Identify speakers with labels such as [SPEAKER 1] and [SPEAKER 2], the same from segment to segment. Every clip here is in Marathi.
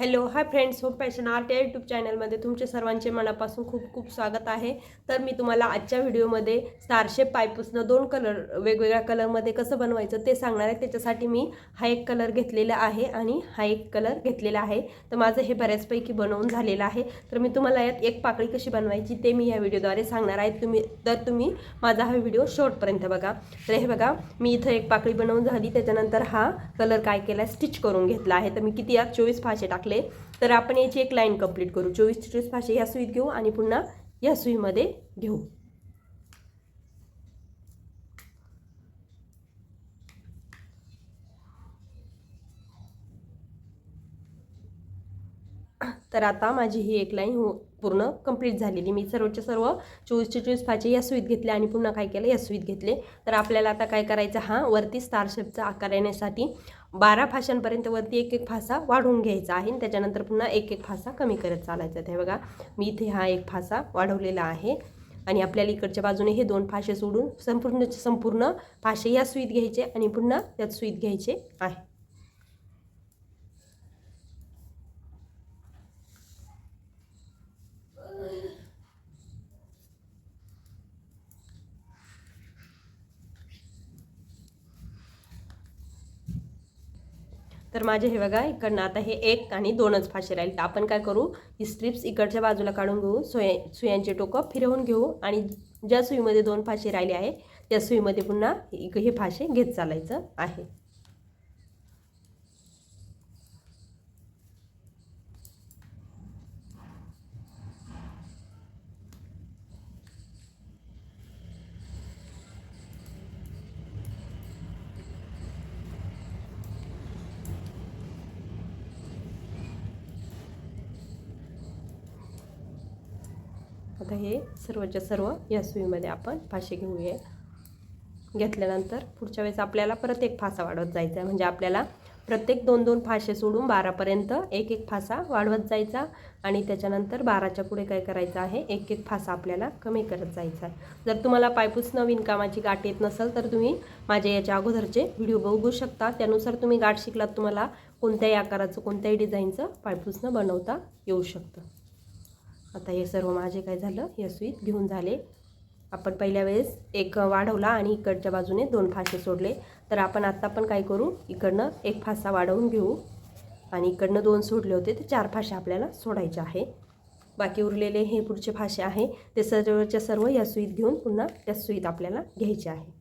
[SPEAKER 1] Hello hi friends home fashion art या यूट्यूब चॅनलमध्ये तुमचे सर्वांचे मनापासून खूप खूप स्वागत आहे. तर मी तुम्हाला आजच्या व्हिडिओमध्ये स्टारशेप पाईपसनं दोन कलर वेगवेगळ्या कलरमध्ये कसं बनवायचं ते सांगणार आहे. त्याच्यासाठी मी हा एक कलर घेतलेला आहे आणि हा एक कलर घेतलेला आहे. तर माझं हे बऱ्याचपैकी बनवून झालेलं आहे. तर मी तुम्हाला यात एक पाकळी कशी बनवायची ते मी या व्हिडिओद्वारे सांगणार आहे. तुम्ही तर तुम्ही माझा हा व्हिडिओ शेवटपर्यंत बघा. तर हे बघा मी इथं एक पाकळी बनवून झाली. त्याच्यानंतर हा कलर काय केला स्टिच करून घेतला आहे. तर मी किती यात? चोवीस फाशे टाकले. तर आपण याची एक लाईन कंप्लीट करू. चोवीस चोवीस पाचशे ह्या सुईत घेऊ आणि पुन्हा या सुईमध्ये घेऊ. तर आता माझी ही एक लाईन हो पूर्ण कंप्लीट झालेली. मी सर्वच्या सर्व चोवीसचे चोवीस फाचे या सुईत घेतले आणि पुन्हा काय केलं? या सुईत घेतले. तर आपल्याला आता काय करायचं? हा वरती स्टार शेपचा आकार येण्यासाठी बारा फाशांपर्यंत वरती एक एक फासा वाढवून घ्यायचा आहे. आणि त्याच्यानंतर पुन्हा एक एक फासा कमी करत चालायचा ते बघा मी इथे हा एक फासा वाढवलेला आहे. आणि आपल्याला इकडच्या बाजूने हे दोन फाशे सोडून संपूर्ण संपूर्ण फाशे या सुईत घ्यायचे आणि पुन्हा त्यात सुईत घ्यायचे आहे. तर माझे हे बघा इकडनं आता हे एक आणि दोनच फाशे राहील तर आपण काय करू ही स्ट्रिप्स इकडच्या बाजूला काढून घेऊ सुया सुयांचे टोकं फिरवून घेऊ आणि ज्या सुईमध्ये दोन फाशे राहिले आहे त्या सुईमध्ये पुन्हा हे फाशे घेत चालायचं आहे. आता हे सर्वच्या सर्व या सुईमध्ये आपण फाशे घेऊया. घेतल्यानंतर पुढच्या वेळेस आपल्याला परत एक फासा वाढवत जायचा आहे. म्हणजे आपल्याला प्रत्येक दोन दोन फाशे सोडून बारापर्यंत एक एक फासा वाढवत जायचा आणि त्याच्यानंतर बाराच्या पुढे काय करायचं आहे? एक एक फासा आपल्याला कमी करत जायचा आहे. जर तुम्हाला पायपूस विणकामाची गाठ येत नसेल तर तुम्ही माझ्या याच्या अगोदरचे व्हिडिओ बघू शकता. त्यानुसार तुम्ही गाठ शिकलात तुम्हाला कोणत्याही आकाराचं कोणत्याही डिझाईनचं पायपूसनं बनवता येऊ शकतं. आता हे सर्व माझे काय झालं? हे सुईत घेऊन झाले. आपण पहिल्या वेळेस एक वाढवला आणि इकडच्या बाजूने दोन फासे सोडले. तर आपण आत्ता पण काय करू? इकडनं एक फासा वाढवून घेऊ. आणि इकडनं दोन सोडले होते ते चार फासे आपल्याला सोडायचे आहे. बाकी उरलेले हे पुढचे फाशे आहे. ते सर्वच्या सर्व या सुईत घेऊन पुन्हा त्या सुईत आपल्याला घ्यायचे आहे.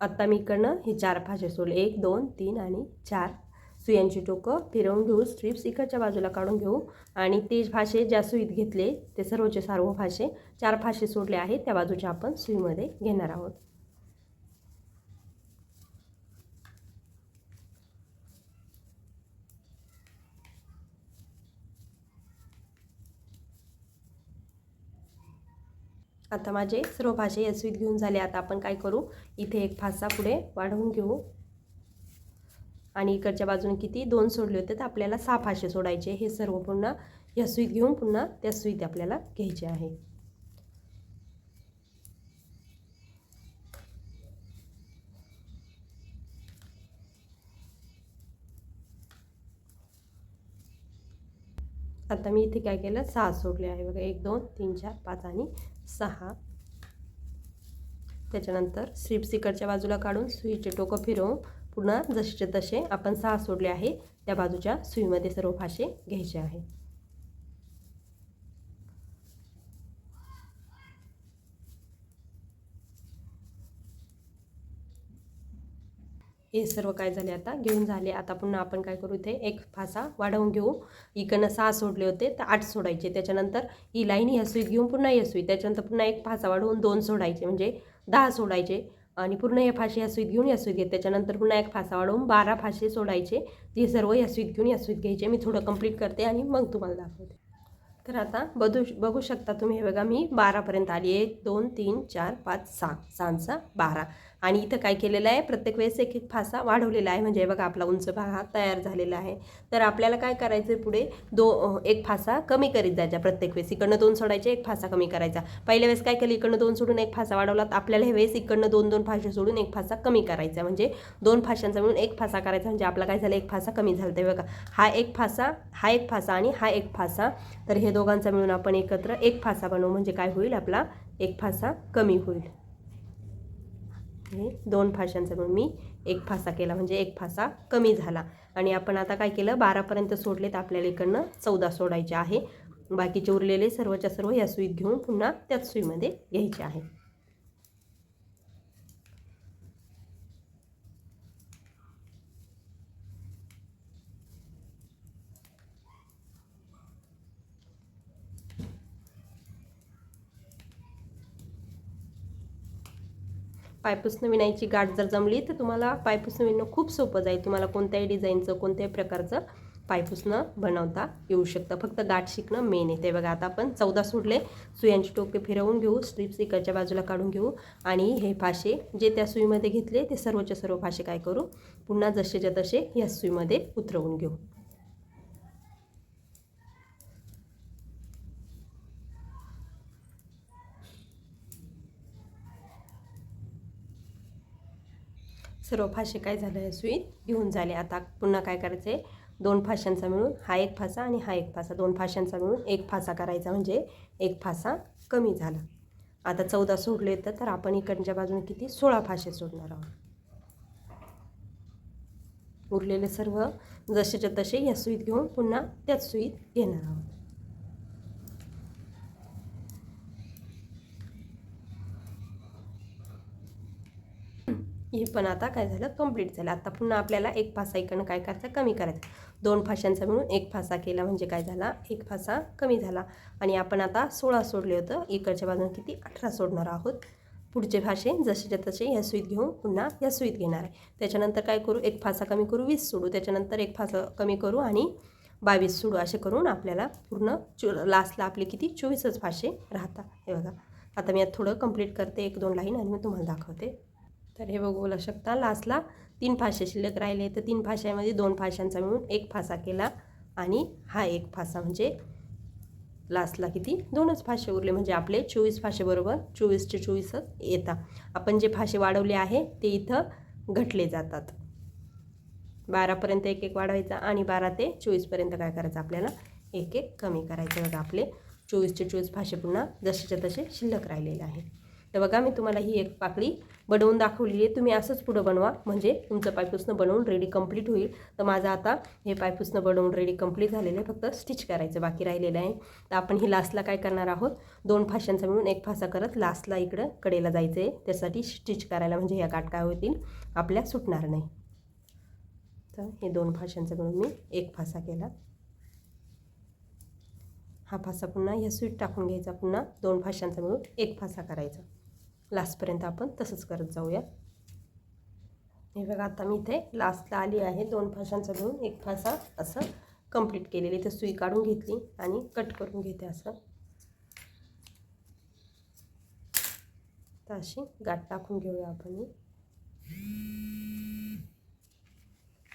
[SPEAKER 1] आत्ता मी इकडनं हे चार फाशे सोडले. एक दोन तीन आणि चार. सुयांची टोकं फिरवून घेऊ स्ट्रिप्स इकडच्या बाजूला काढून घेऊ आणि ते फाशे ज्या सुईत घेतले ते सर्वचे सर्व फाशे चार फाशे सोडले आहेत त्या बाजूच्या आपण सुईमध्ये घेणार आहोत. आता माझे सर्व फाशे या सुईत घेऊन झाले. आता आपण काय करू? इथे एक फासा पुढे वाढवून घेऊ. आणि इकडच्या बाजूने किती? दोन सोडले होते. तर आपल्याला सहा फाशे सोडायचे. हे सर्व पुन्हा या सुईत घेऊन पुन्हा त्या सुईत आपल्याला घ्यायचे आहे. आता मी इथे काय केलं? सहा सोडले आहे. बघा एक दोन तीन चार पाच आणि सहा. त्याच्यानंतर स्लिप्स इकडच्या बाजूला काढून सुईचे टोकं फिरवून पुन्हा जसेचे तसे आपण सहा सोडले आहे त्या बाजूच्या सुईमध्ये सर्व फाशे घ्यायचे आहे हे सर्व काय झाले आता? घेऊन झाले. आता पुन्हा आपण काय करू इथे? एक फासा वाढवून घेऊ. इकडनं सहा सोडले होते तर आठ सोडायचे. त्याच्यानंतर ही लाईन ह्या सुईत घेऊन पुन्हा या सुई. त्याच्यानंतर पुन्हा एक फासा वाढवून दोन सोडायचे. म्हणजे दहा सोडायचे. आणि पूर्ण या फाशी यासुईत घेऊन यासुईत घेत त्याच्यानंतर पुन्हा एक फासा वाढवून बारा फाशे सोडायचे. ते सर्व यासुईत घेऊन यासुईत घ्यायचे. मी थोडं कंप्लीट करते आणि मग तुम्हाला दाखवते. तर आता बघू बघू शकता तुम्ही. हे बघा मी बारापर्यंत आली एक दोन तीन चार पाच सहा. सहाचा बारा. आणि इथं काय केलेलं आहे प्रत्येक वेळेस एक एक फासा वाढवलेला आहे म्हणजे बघा आपला उंच भाग हा तयार झालेला आहे तर आपल्याला काय करायचं आहे पुढे दो एक फासा कमी करीत जायचा प्रत्येक वेळेस इकडनं दोन सोडायचे एक फासा कमी करायचा पहिल्या वेळेस काय केलं इकडनं दोन सोडून एक फासा वाढवला तर आपल्याला हे वेळेस इकडनं दोन दोन फाशे सोडून एक फासा कमी करायचा म्हणजे दोन फाशांचा मिळून एक फासा करायचा म्हणजे आपला काय झालं एक फासा कमी झाला ते बघा हा एक फासा हा एक फासा आणि हा एक फासा तर हे दोघांचा मिळून आपण एकत्र एक फासा बनवू म्हणजे काय होईल आपला एक फासा कमी होईल हे दोन फाशांचा मग मी एक फासा केला म्हणजे एक फासा कमी झाला. आणि आपण आता काय केलं बारापर्यंत सोडले तर आपल्याला इकडनं चौदा सोडायचे आहे. बाकीचे उरलेले सर्वच्या सर्व या सुईत घेऊन पुन्हा त्याच सुईमध्ये घ्यायचे आहे. पायपुसणं विणायची गाठ जर जमली तर तुम्हाला पायपुसणं विणणं खूप सोपं जाईल. तुम्हाला कोणत्याही डिझाईनचं कोणत्याही प्रकारचं पायपुसणं बनवता येऊ शकतं. फक्त गाठ शिकणं मेन आहे. ते बघा आता आपण चौदा सोडले सुयांची टोके फिरवून घेऊ स्ट्रिप्स इकडच्या बाजूला काढून घेऊ आणि हे फाशे जे त्या सुईमध्ये घेतले ते सर्वच्या सर्व फाशे काय करू? पुन्हा जसेच्या तसे या सुईमध्ये उतरवून घेऊ. सर्व फाशे काय झालं आहे सुईत? घेऊन झाले. आता पुन्हा काय करायचं आहे दोन फाशांचा मिळून हा एक फासा आणि हा एक फासा. दोन फाशांचा मिळून एक फासा करायचा म्हणजे एक फासा कमी झाला. आता चौदा सोडले तर तर आपण इकडच्या बाजूने किती? सोळा फाशे सोडणार आहोत. उरलेले सर्व जसेच्या तसे या सुईत घेऊन पुन्हा त्याच सुईत घेणार आहोत. हे पण आता काय झालं? कंप्लीट झालं. आता पुन्हा आपल्याला एक फासा इकडनं काय करायचं? कमी करायचं. दोन फाशांचा मिळून एक फासा केला म्हणजे काय झाला? एक फासा कमी झाला. आणि आपण आता सोळा सोडले होतं. इकडच्या बाजूने किती? अठरा सोडणार आहोत. पुढचे फाशे जसेच्या तसे या सुईत घेऊन पुन्हा या सुईत घेणार आहे. त्याच्यानंतर काय करू? एक फासा कमी करू वीस सोडू. त्याच्यानंतर एक फासा कमी करू आणि बावीस सोडू. असे करून आपल्याला पूर्ण चो लास्टला आपले किती? चोवीसच फाशे राहतात. हे बघा. आता मी आता थोडं कंप्लीट करते. एक दोन लाईन आणि मी तुम्हाला दाखवते. तर हे बघू बोलू शकता. लास्टला तीन फाशे शिल्लक राहिले तर तीन फाशामध्ये दोन फाशांचा मिळून एक फासा केला आणि हा एक फासा म्हणजे लास्टला किती? दोनच फाशे उरले. म्हणजे आपले चोवीस फाशेबरोबर चोवीसचे चोवीसच येतात आपण जे फाशे वाढवले आहे ते इथं घटले जातात. बारापर्यंत एक एक वाढवायचा आणि बारा ते चोवीसपर्यंत काय करायचं? आपल्याला एक एक कमी करायचं. बघा आपले चोवीसचे चोवीस फाशे पुन्हा जसेच्या तसे शिल्लक राहिलेले आहे. तर बघा मी तुम्हाला ही एक पाकळी बनवून दाखवलेली आहे. तुम्ही असंच पुढं बनवा. म्हणजे तुमचं पायपुसणं बनवून रेडी कंप्लीट होईल. तर माझं आता हे पायपुसणं बनवून रेडी कंप्लीट झालेलं आहे. फक्त स्टिच करायचं बाकी राहिलेलं आहे. तर आपण ही लास्टला काय करणार आहोत? दोन फाशांचा मिळून एक फासा करत लास्टला इकडं कडेला जायचं आहे त्यासाठी स्टिच करायला म्हणजे ह्या गाठ काय होतील? आपल्या सुटणार नाही. तर हे दोन फाशांचा मिळून मी एक फासा केला. हा फासा पुन्हा या स्वीट टाकून घ्यायचा पुन्हा. दोन फाशांचा मिळून एक फासा करायचा. लास्टपर्यंत आपण तसंच करत जाऊया. हे बघा आता मी इथे लास्टला आली आहे. दोन फाशांचा घेऊन एक फासा असं कंप्लीट केलेली. इथे सुई काढून घेतली आणि कट करून घेते असं. तर अशी गाठ टाकून घेऊया आपण.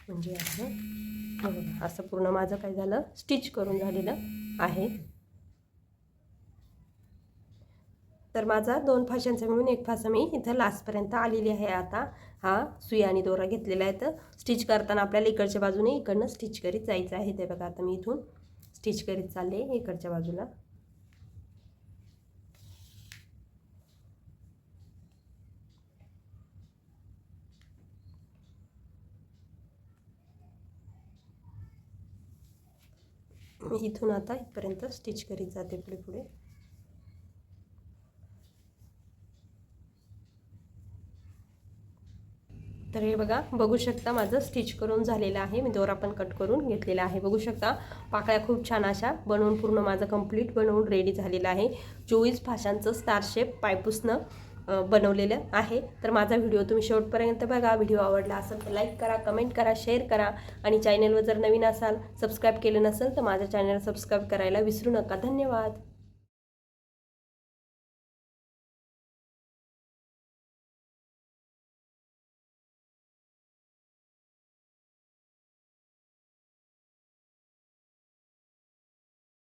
[SPEAKER 1] म्हणजे असं बघा असं पूर्ण माझं काय झालं? स्टिच करून झालेलं आहे. तर माझा दोन फाशांचा मिळून एक फासा मी इथं लास्टपर्यंत आलेली आहे आता. हा सुई आणि दोरा घेतलेला आहे तर स्टिच करताना आपल्याला इकडच्या बाजूने इकडनं स्टिच करीत जायचं आहे ते बघा आता मी इथून स्टिच करीत चालले इकडच्या बाजूला. मी इथून आता इथपर्यंत स्टिच करीत जाते पुढे पुढे. तर हे बघा बघू शकता माझं स्टिच करून झालेलं आहे. मी दोरा पण कट करून घेतलेला आहे. बघू शकता पाकळ्या खूप छान अशा बनवून पूर्ण माझं कंप्लीट बनवून रेडी झालेलं आहे. चोवीस भाषांचं स्टार शेप पायपुसणं बनवलेलं आहे. तर माझा व्हिडिओ तुम्ही शेवटपर्यंत बघा. व्हिडिओ आवडला असेल तर लाईक करा कमेंट करा शेअर करा. आणि चॅनलवर जर नवीन असाल सबस्क्राईब केलं नसेल तर माझ्या चॅनल सबस्क्राईब करायला विसरू नका. धन्यवाद.